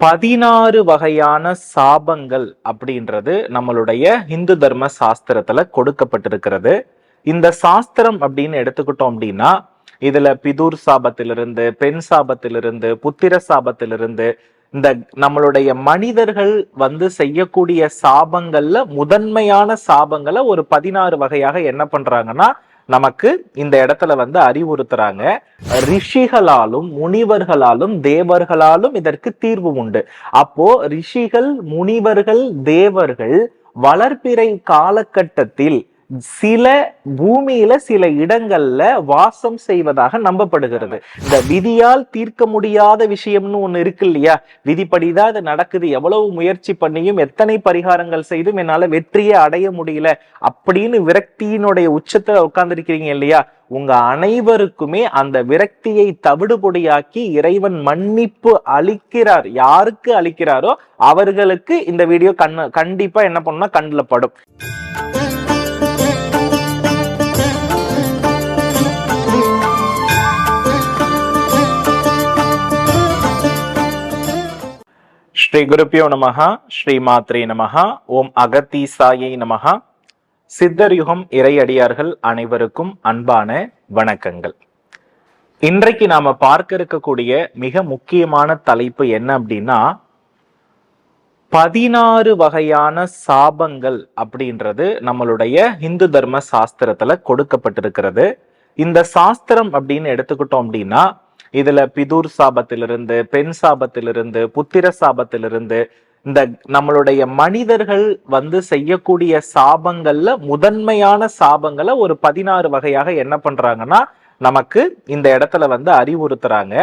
பதினாறு வகையான சாபங்கள் அப்படின்றது நம்மளுடைய இந்து தர்ம சாஸ்திரத்துல கொடுக்கப்பட்டிருக்கிறது. இந்த சாஸ்திரம் அப்படின்னு எடுத்துக்கிட்டோம் அப்படின்னா இதுல பிதூர் சாபத்திலிருந்து பெண் சாபத்திலிருந்து புத்திர சாபத்திலிருந்து இந்த நம்மளுடைய மனிதர்கள் வந்து செய்யக்கூடிய சாபங்கள்ல முதன்மையான சாபங்களை ஒரு பதினாறு வகையாக என்ன பண்றாங்கன்னா நமக்கு இந்த இடத்துல வந்து அறிவுறுத்துறாங்க. ரிஷிகளாலும் முனிவர்களாலும் தேவர்களாலும் இதற்கு தீர்வு உண்டு. அப்போ ரிஷிகள் முனிவர்கள் தேவர்கள் வளர்ப்பிறை காலகட்டத்தில் சில பூமியில சில இடங்கள்ல வாசம் செய்வதாக நம்பப்படுகிறது. இந்த விதியால் தீர்க்க முடியாத விஷயம்னு ஒண்ணு இருக்கு இல்லையா? விதிப்படிதான் இது நடக்குது. எவ்வளவு முயற்சி பண்ணியும் எத்தனை பரிகாரங்கள் செய்தும் என்னால வெற்றியை அடைய முடியல அப்படின்னு விரக்தியினுடைய உச்சத்துல உட்கார்ந்துருக்கிறீங்க இல்லையா? உங்க அனைவருக்குமே அந்த விரக்தியை தவிடுபொடியாக்கி இறைவன் மன்னிப்பு அளிக்கிறார். யாருக்கு அளிக்கிறாரோ அவர்களுக்கு இந்த வீடியோ கண்ண கண்டிப்பா என்ன பண்ணும்னா கண்ணுல படும். ஸ்ரீ குருப்பியோ நமஹா ஸ்ரீ மாத்ரே நமஹா ஓம் அகத்தீசாயை நமஹா. சித்தர் யுகம் இறையடியார்கள் அனைவருக்கும் அன்பான வணக்கங்கள். இன்றைக்கு நாம பார்க்க இருக்கக்கூடிய மிக முக்கியமான தலைப்பு என்ன அப்படின்னா பதினாறு வகையான சாபங்கள் அப்படின்றது நம்மளுடைய இந்து தர்ம சாஸ்திரத்துல கொடுக்கப்பட்டிருக்கிறது. இந்த சாஸ்திரம் அப்படின்னு எடுத்துக்கிட்டோம் அப்படின்னா இதுல பிதூர் சாபத்திலிருந்து பெண் சாபத்திலிருந்து புத்திர சாபத்திலிருந்து இந்த நம்மளுடைய மனிதர்கள் வந்து செய்யக்கூடிய சாபங்கள்ல முதன்மையான சாபங்களை ஒரு பதினாறு வகையாக என்ன பண்றாங்கன்னா நமக்கு இந்த இடத்துல வந்து அறிவுறுத்துறாங்க.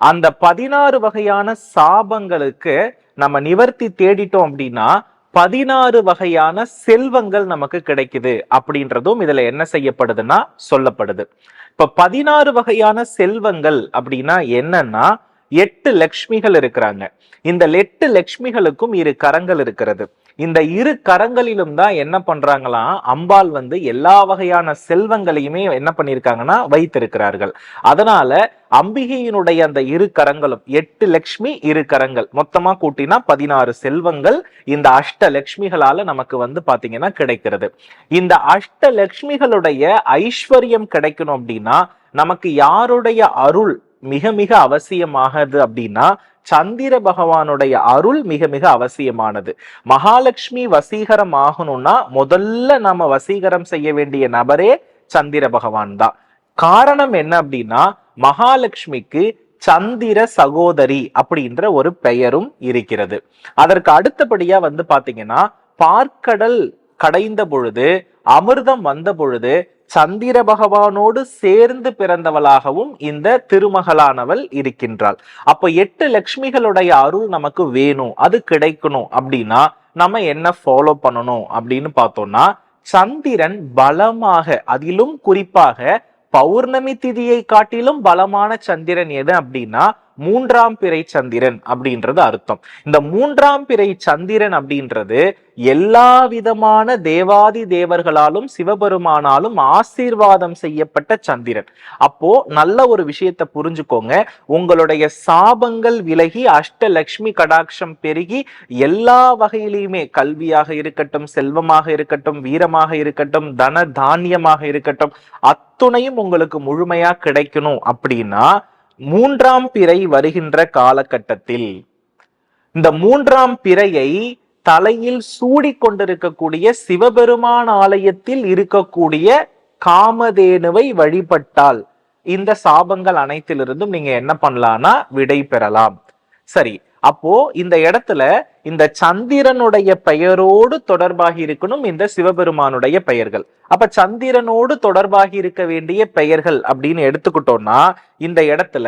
அந்த பதினாறு வகையான சாபங்களுக்கு நம்ம நிவர்த்தி தேடிட்டோம் அப்படின்னா பதினாறு வகையான செல்வங்கள் நமக்கு கிடைக்குது அப்படின்றதும் இதுல என்ன செய்யப்படுதுன்னா சொல்லப்படுது. இப்ப பதினாறு வகையான செல்வங்கள் அப்படின்னா என்னன்னா எட்டு லக்ஷ்மிகள் இருக்கிறாங்க. இந்த எட்டு லக்ஷ்மிகளுக்கும் இரு கரங்கள் இருக்கிறது. இந்த இரு கரங்களிலும் தான் என்ன பண்றாங்களாம் அம்பாள் வந்து எல்லா வகையான செல்வங்களையுமே என்ன பண்ணிருக்காங்கன்னா வைத்திருக்கிறார்கள். அதனால அம்பிகையினுடைய அந்த இரு கரங்களும் எட்டு லக்ஷ்மி இரு கரங்கள் மொத்தமா கூட்டினா பதினாறு செல்வங்கள் இந்த அஷ்ட லக்ஷ்மிகளால நமக்கு வந்து பாத்தீங்கன்னா கிடைக்கிறது. இந்த அஷ்ட லக்ஷ்மிகளுடைய ஐஸ்வர்யம் கிடைக்கணும் அப்படின்னா நமக்கு யாருடைய அருள் மிக மிக அவசியமாகுது அப்படின்னா சந்திர பகவானுடைய அருள் மிக மிக அவசியமானது. மகாலட்சுமி வசீகரம் ஆகணும்னா முதல்ல நாம வசீகரம் செய்ய வேண்டிய நபரே சந்திர பகவான் தான். காரணம் என்ன அப்படின்னா மகாலட்சுமிக்கு சந்திர சகோதரி அப்படின்ற ஒரு பெயரும் இருக்கிறது. அதற்கு அடுத்தபடியா வந்து பாத்தீங்கன்னா பார்க்கடல் கடைந்த பொழுது அமிர்தம் வந்த பொழுது சந்திர பகவானோடு சேர்ந்து பிறந்தவளாகவும் இந்த திருமகளானவள் இருக்கின்றாள். அப்ப எட்டு லக்ஷ்மிகளுடைய அருள் நமக்கு வேணும் அது கிடைக்கணும் அப்படின்னா நம்ம என்ன ஃபாலோ பண்ணணும் அப்படின்னு பார்த்தோம்னா சந்திரன் பலமாக அதிலும் குறிப்பாக பௌர்ணமி திதியை காட்டிலும் பலமான சந்திரன் எது அப்படின்னா மூன்றாம் பிறை சந்திரன் அப்படின்றது அர்த்தம். இந்த மூன்றாம் பிறை சந்திரன் அப்படின்றது எல்லா விதமான தேவாதி தேவர்களாலும் சிவபெருமானாலும் ஆசீர்வாதம் செய்யப்பட்ட சந்திரன். அப்போ நல்ல ஒரு விஷயத்தை புரிஞ்சுக்கோங்க. உங்களுடைய சாபங்கள் விலகி அஷ்டலக்ஷ்மி கடாட்சம் பெருகி எல்லா வகையிலையுமே கல்வியாக இருக்கட்டும் செல்வமாக இருக்கட்டும் வீரமாக இருக்கட்டும் தன தானியமாக இருக்கட்டும் அத்துணையும் உங்களுக்கு முழுமையா கிடைக்கணும் அப்படின்னா மூன்றாம் பிறை வருகின்ற காலகட்டத்தில் இந்த மூன்றாம் பிறையை தலையில் சூடி கொண்டிருக்கக்கூடிய சிவபெருமான் ஆலயத்தில் இருக்கக்கூடிய காமதேனுவை வழிபட்டால் இந்த சாபங்கள் அனைத்திலிருந்தும் நீங்க என்ன பண்ணலாம்னா விடை பெறலாம். சரி அப்போ இந்த இடத்துல இந்த சந்திரனுடைய பெயரோடு தொடர்பாகி இருக்கணும் இந்த சிவபெருமானுடைய பெயர்கள். அப்ப சந்திரனோடு தொடர்பாகி இருக்க வேண்டிய பெயர்கள் அப்படின்னு எடுத்துக்கிட்டோம்னா இந்த இடத்துல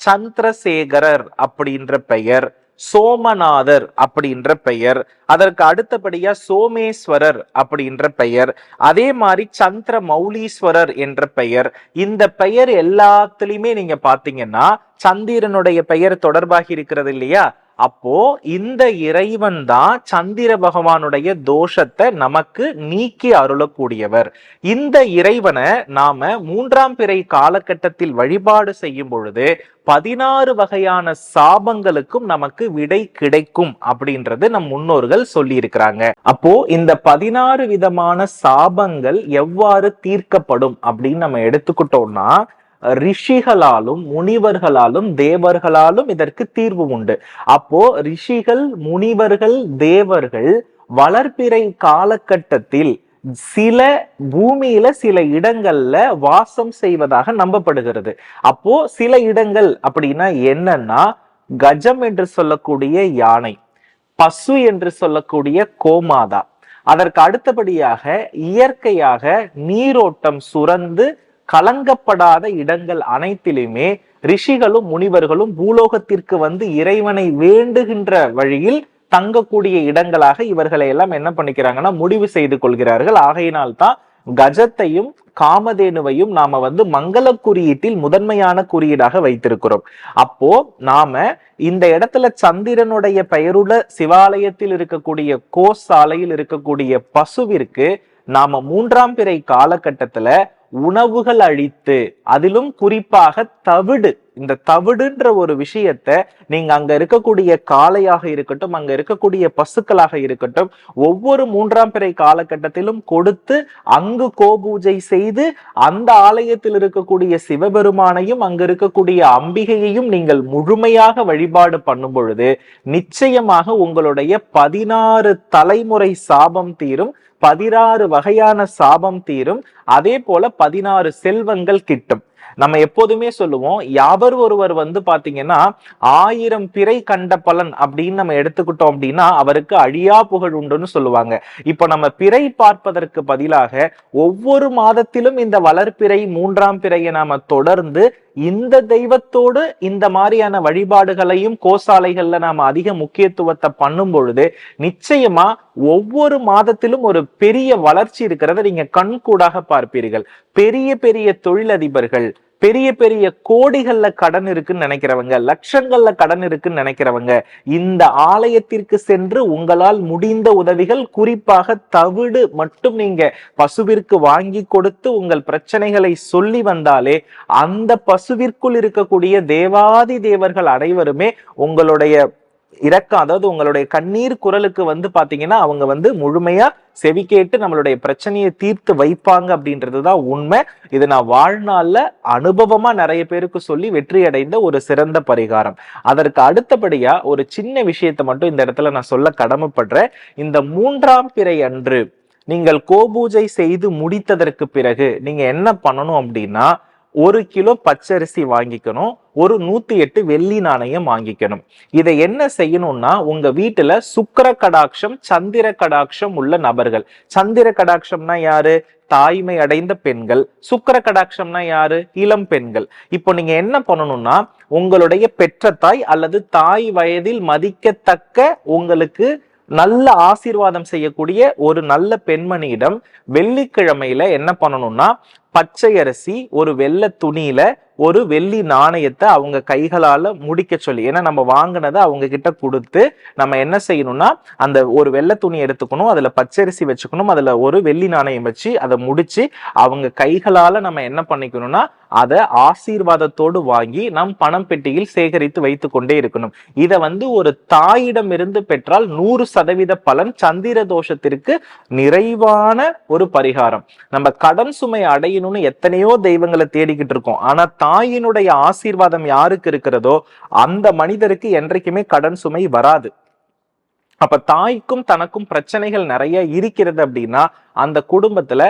சந்திரசேகரர் அப்படின்ற பெயர் சோமநாதர் அப்படின்ற பெயர். அதற்கு அடுத்தபடியா சோமேஸ்வரர் அப்படின்ற பெயர். அதே மாதிரி சந்திர மௌலீஸ்வரர் என்ற பெயர். இந்த பெயர் எல்லாத்துலயுமே நீங்க பாத்தீங்கன்னா சந்திரனுடைய பெயர் தொடர்பாகி இருக்கிறது இல்லையா? அப்போ இந்த இறைவன் தான் சந்திர பகவானுடைய தோஷத்தை நமக்கு நீக்கி அருளக்கூடியவர். இந்த இறைவனை நாம மூன்றாம் பிறை காலகட்டத்தில் வழிபாடு செய்யும் பொழுது பதினாறு வகையான சாபங்களுக்கும் நமக்கு விடை கிடைக்கும் அப்படின்றது நம் முன்னோர்கள் சொல்லி இருக்கிறாங்க அப்போ இந்த பதினாறு விதமான சாபங்கள் எவ்வாறு தீர்க்கப்படும் அப்படின்னு நம்ம எடுத்துக்கிட்டோம்னா ரிஷிகளாலும் முனிவர்களாலும் தேவர்களாலும் இதற்கு தீர்வு உண்டு. அப்போ ரிஷிகள் முனிவர்கள் தேவர்கள் வளர்ப்பிறை காலகட்டத்தில் சில பூமியில சில இடங்கள்ல வாசம் செய்வதாக நம்பப்படுகிறது. அப்போ சில இடங்கள் அப்படின்னா என்னன்னா கஜம் என்று சொல்லக்கூடிய யானை பசு என்று சொல்லக்கூடிய கோமாதா. அதற்கு அடுத்தபடியாக இயற்கையாக நீரோட்டம் சுரந்து கலங்கப்படாத இடங்கள் அனைத்திலுமே ரிஷிகளும் முனிவர்களும் பூலோகத்திற்கு வந்து இறைவனை வேண்டுகின்ற வழியில் தங்கக்கூடிய இடங்களாக இவர்களை எல்லாம் என்ன பண்ணிக்கிறாங்கன்னா முடிவு செய்து கொள்கிறார்கள். ஆகையினால் தான் கஜத்தையும் காமதேனுவையும் நாம வந்து மங்கள குறியீட்டில் முதன்மையான குறியீடாக வைத்திருக்கிறோம். அப்போ நாம இந்த இடத்துல சந்திரனுடைய பெயருள்ள சிவாலயத்தில் இருக்கக்கூடிய கோசாலையில் இருக்கக்கூடிய பசுவிற்கு நாம மூன்றாம் பிறை காலகட்டத்துல உணவுகள் அழித்து அதிலும் குறிப்பாக தவிடு. இந்த தவிடுன்ற ஒரு விஷயத்த நீங்க அங்க இருக்கக்கூடிய காளையாக இருக்கட்டும் அங்க இருக்கக்கூடிய பசுக்களாக இருக்கட்டும் ஒவ்வொரு மூன்றாம் பிறை காலகட்டத்திலும் கொடுத்து அங்கு கோபூஜை செய்து அந்த ஆலயத்தில் இருக்கக்கூடிய சிவபெருமானையும் அங்க இருக்கக்கூடிய அம்பிகையையும் நீங்கள் முழுமையாக வழிபாடு பண்ணும் பொழுது நிச்சயமாக உங்களுடைய பதினாறு தலைமுறை சாபம் தீரும். பதினாறு வகையான சாபம் தீரும். அதே போல பதினாறு செல்வங்கள் கிட்டும். நம்ம எப்போதுமே சொல்லுவோம் யாவர் ஒருவர் வந்து பாத்தீங்கன்னா ஆயிரம் பிறை கண்ட பலன் அப்படின்னு நம்ம எடுத்துக்கிட்டோம் அப்படின்னா அவருக்கு அழியா புகழ் உண்டுன்னு சொல்லுவாங்க. இப்ப நம்ம பிறை பார்ப்பதற்கு பதிலாக ஒவ்வொரு மாதத்திலும் இந்த வளர்ப்பிறை மூன்றாம் பிறையை நாம தொடர்ந்து இந்த தெய்வத்தோடு இந்த மாதிரியான வழிபாடுகளையும் கோசாலைகள்ல நாம அதிக முக்கியத்துவத்தை பண்ணும் பொழுது நிச்சயமா ஒவ்வொரு மாதத்திலும் ஒரு பெரிய வளர்ச்சி இருக்கிறத நீங்க கண்கூடாக பார்ப்பீர்கள். பெரிய பெரிய தொழிலதிபர்கள் பெரிய பெரிய கோடிகள்ல கடன் இருக்குன்னு நினைக்கிறவங்க லட்சங்கள்ல கடன் இருக்குன்னு நினைக்கிறவங்க இந்த ஆலயத்திற்கு சென்று உங்களால் முடிந்த உதவிகள் குறிப்பாக தவிடு மட்டும் நீங்க பசுவிற்கு வாங்கி கொடுத்து உங்கள் பிரச்சனைகளை சொல்லி வந்தாலே அந்த பசுவிற்குள் இருக்கக்கூடிய தேவாதி தேவர்கள் அனைவருமே உங்களுடைய இறக்கம் அதாவது உங்களுடைய கண்ணீர் குரலுக்கு வந்து பாத்தீங்கன்னா அவங்க வந்து முழுமையா செவி கேட்டு நம்மளுடைய பிரச்சனையை தீர்த்து வைப்பாங்க அப்படின்றது தான் உண்மை. இது நான் வாழ்நாளில் அனுபவமா நிறைய பேருக்கு சொல்லி வெற்றி அடைந்த ஒரு சிறந்த பரிகாரம். அதற்கு அடுத்தபடியா ஒரு சின்ன விஷயத்தை மட்டும் இந்த இடத்துல நான் சொல்ல கடமைப்படுறேன். இந்த மூன்றாம் பிறை அன்று நீங்கள் கோபூஜை செய்து முடித்ததற்கு பிறகு நீங்க என்ன பண்ணணும் அப்படின்னா ஒரு கிலோ பச்சரிசி வாங்கிக்கணும் ஒரு நூத்தி எட்டு வெள்ளி நாணயம் வாங்கிக்கணும். இதை என்ன செய்யணும்னா உங்க வீட்டுல சுக்கர கடாட்சம் சந்திர கடாட்சம் உள்ள நபர்கள். சந்திர கடாட்சம்னா யாரு? தாய்மை அடைந்த பெண்கள். சுக்கர கடாட்சம்னா யாரு? இளம் பெண்கள். இப்போ நீங்க என்ன பண்ணணும்னா உங்களுடைய பெற்ற தாய் அல்லது தாய் வயதில் மதிக்கத்தக்க உங்களுக்கு நல்ல ஆசீர்வாதம் செய்யக்கூடிய ஒரு நல்ல பெண்மணியிடம் வெள்ளிக்கிழமையில என்ன பண்ணணும்னா பச்சை அரிசி ஒரு வெள்ளை துணியில ஒரு வெள்ளி நாணயத்தை அவங்க கைகளால் முடிக்க சொல்லி ஏன்னா நம்ம வாங்கினதை அவங்க கிட்ட கொடுத்து நம்ம என்ன செய்யணும்னா அந்த ஒரு வெள்ளை துணி எடுத்துக்கணும் அதில் பச்சரிசி வச்சுக்கணும் அதில் ஒரு வெள்ளி நாணயம் வச்சு அதை முடிச்சு அவங்க கைகளால நம்ம என்ன பண்ணிக்கணும்னா அதை ஆசீர்வாதத்தோடு வாங்கி நம் பணம் பெட்டியில் சேகரித்து வைத்து கொண்டே இருக்கணும். இதை வந்து ஒரு தாயிடம் இருந்து பெற்றால் நூறு சதவீத பலன் சந்திர தோஷத்திற்கு நிறைவான ஒரு பரிகாரம். நம்ம கடன் சுமை அடையணும்னு எத்தனையோ தெய்வங்களை தேடிக்கிட்டு இருக்கோம். ஆனா தாயினுடைய ஆசீர்வாதம் யாருக்கு இருக்கிறதோ அந்த மனிதருக்கு என்றைக்குமே கடன் சுமை வராது. அப்ப தாய்க்கும் தனக்கும் பிரச்சனைகள் நிறைய இருக்கிறது அப்படின்னா அந்த குடும்பத்துல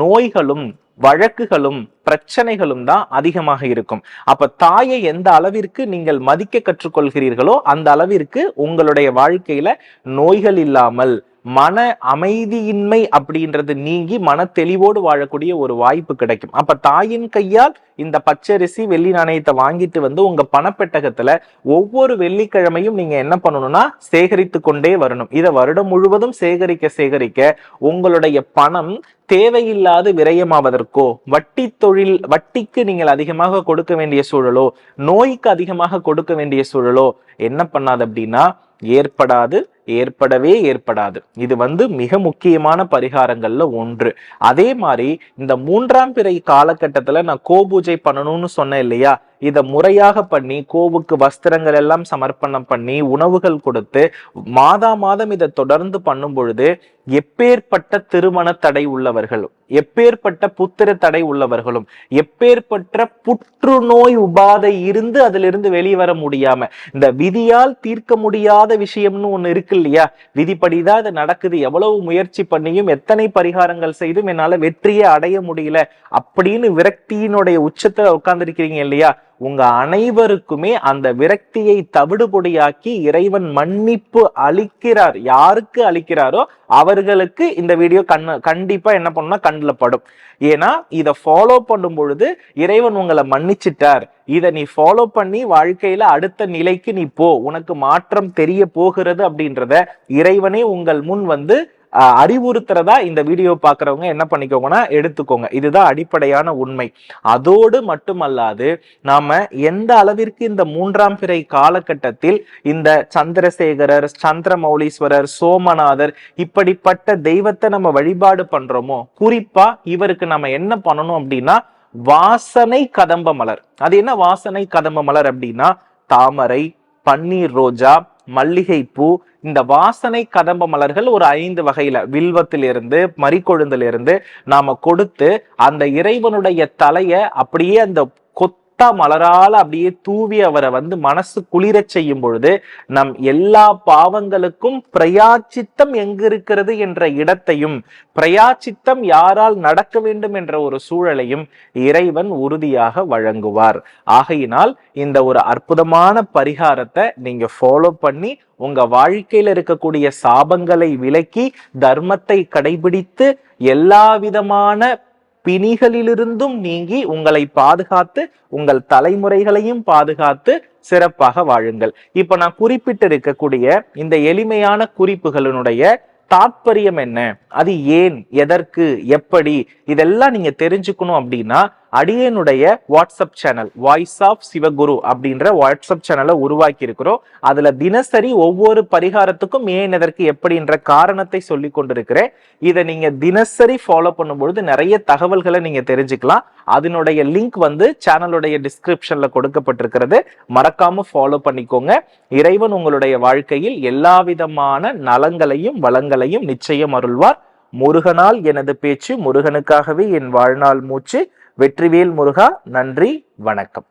நோய்களும் வழக்குகளும் பிரச்சனைகளும் தான் அதிகமாக இருக்கும். அப்ப தாயை எந்த அளவிற்கு நீங்கள் மதிக்க கற்றுக்கொள்கிறீர்களோ அந்த அளவிற்கு உங்களுடைய வாழ்க்கையில நோய்கள் இல்லாமல் மன அமைதியின்மை அப்படின்றது நீங்கி மன தெளிவோடு வாழக்கூடிய ஒரு வாய்ப்பு கிடைக்கும். அப்ப தாயின் கையால் இந்த பச்சரிசி வெள்ளி நாணயத்தை வாங்கிட்டு வந்து உங்க பணப்பெட்டகத்துல ஒவ்வொரு வெள்ளிக்கிழமையும் நீங்க என்ன பண்ணணும்னா சேகரித்து கொண்டே வரணும். இதை வருடம் முழுவதும் சேகரிக்க சேகரிக்க உங்களுடைய பணம் தேவையில்லாது விரயமாவதற்கோ வட்டி தொழில் வட்டிக்கு நீங்கள் அதிகமாக கொடுக்க வேண்டிய சூழலோ நோய்க்கு அதிகமாக கொடுக்க வேண்டிய சூழலோ என்ன பண்ணாது அப்படின்னா ஏற்படாது ஏற்படவே ஏற்படாது. இது வந்து மிக முக்கியமான பரிகாரங்கள்ல ஒன்று. அதே மாதிரி இந்த மூன்றாம் பிறை காலகட்டத்துல நான் கோபூஜை பண்ணணும்னு சொன்னேன் இல்லையா? இதை முறையாக பண்ணி கோவுக்கு வஸ்திரங்கள் எல்லாம் சமர்ப்பணம் பண்ணி உணவுகள் கொடுத்து மாதா மாதம் இதை தொடர்ந்து பண்ணும் பொழுது எப்பேற்பட்ட திருமண தடை உள்ளவர்களும் எப்பேற்பட்ட புத்திர தடை உள்ளவர்களும் எப்பேற்பட்ட புற்றுநோய் உபாதை இருந்து அதிலிருந்து வெளிவர முடியாம இந்த விதியால் தீர்க்க முடியாத விஷயம்னு ஒண்ணு இருக்கு இல்லையா விதிப்படிதான் அது நடக்குது. எவ்வளவு முயற்சி பண்ணியும் எத்தனை பரிகாரங்கள் செய்தும் என்னால வெற்றியை அடைய முடியல. அப்படின்னு விரக்தியினுடைய உச்சத்துல உட்கார்ந்துருக்கிறீங்க இல்லையா? உங்க அனைவருக்குமே அந்த விரக்தியை தவிடுபொடியாக்கி இறைவன் மன்னிப்பு அளிக்கிறார். யாருக்கு அளிக்கிறாரோ அவர்களுக்கு இந்த வீடியோ கண்ண கண்டிப்பா என்ன பண்ணா கண்ணில் படும். ஏன்னா இதை ஃபாலோ பண்ணும் பொழுது இறைவன் உங்களை மன்னிச்சிட்டார். இதை நீ ஃபாலோ பண்ணி வாழ்க்கையில அடுத்த நிலைக்கு நீ போ. உனக்கு மாற்றம் தெரிய போகிறது அப்படின்றத இறைவனே உங்கள் முன் வந்து அறிவுறுத்துறதா இந்த வீடியோ பாக்குறவங்க என்ன பண்ணிக்கோங்கன்னா எடுத்துக்கோங்க. இதுதான் அடிப்படையான உண்மை. அதோடு மட்டுமல்லாது நாம எந்த அளவிற்கு இந்த மூன்றாம் பிறை காலகட்டத்தில் இந்த சந்திரசேகரர் சந்திரமௌலீஸ்வரர் சோமநாதர் இப்படிப்பட்ட தெய்வத்தை நம்ம வழிபாடு பண்றோமோ குறிப்பா இவருக்கு நம்ம என்ன பண்ணணும் அப்படின்னா வாசனை கதம்ப மலர். அது என்ன வாசனை கதம்ப மலர் அப்படின்னா தாமரை பன்னீர் ரோஜா மல்லிகை பூ இந்த வாசனை கதம்ப மலர்கள் ஒரு ஐந்து வகையில வில்வத்திலிருந்து மறிக்கொழுந்திலிருந்து நாம கொடுத்து அந்த இறைவனுடைய தலைய அப்படியே அந்த கொத்து மலரால அப்படியே தூவி அவரை வந்து மனசு குளிர செய்யும் பொழுது நம் எல்லா பாவங்களுக்கும் பிரயாச்சித்தம் எங்க இருக்கிறது என்ற இடத்தையும் பிரயாச்சித்தம் யாரால் நடக்க வேண்டும் என்ற ஒரு சூழலையும் இறைவன் உறுதியாக வழங்குவார். ஆகையினால் இந்த ஒரு அற்புதமான பரிகாரத்தை நீங்க ஃபாலோ பண்ணி உங்க வாழ்க்கையில இருக்கக்கூடிய சாபங்களை விலக்கி தர்மத்தை கடைபிடித்து எல்லா விதமான பிணிகளிலிருந்தும் நீங்கி உங்களை பாதுகாத்து உங்கள் தலைமுறைகளையும் பாதுகாத்து சிறப்பாக வாழுங்கள். இப்ப நான் குறிப்பிட்டு இருக்கக்கூடிய இந்த எளிமையான குறிப்புகளினுடைய தாற்பயம் என்ன? அது ஏன்? எதற்கு? எப்படி? இதெல்லாம் நீங்க தெரிஞ்சுக்கணும் அப்படின்னா அடியனுடைய WhatsApp channel voice of Sivaguru அப்படின்ற வாட்ஸ்அப் சேனலை உருவாக்கி இருக்கிறோம் அதுல தினசரி ஒவ்வொரு பரிகாரத்துக்கும் ஏன் எதற்கு எப்படின்ற காரணத்தை சொல்லி கொண்டிருக்கிறேன். இதை நீங்க தினசரி ஃபாலோ பண்ணும்பொழுது நிறைய தகவல்களை நீங்க தெரிஞ்சுக்கலாம். அதனுடைய லிங்க் வந்து சேனலுடைய டிஸ்கிரிப்ஷன்ல கொடுக்கப்பட்டிருக்கிறது. மறக்காம ஃபாலோ பண்ணிக்கோங்க. இறைவன் உங்களுடைய வாழ்க்கையில் எல்லா விதமான நலங்களையும் வளங்களையும் நிச்சயம் அருள்வார். முருகனால் எனது பேச்சு முருகனுக்காகவே என் வாழ்நாள் மூச்சு. வெற்றிவேல் முருகா நன்றி வணக்கம்.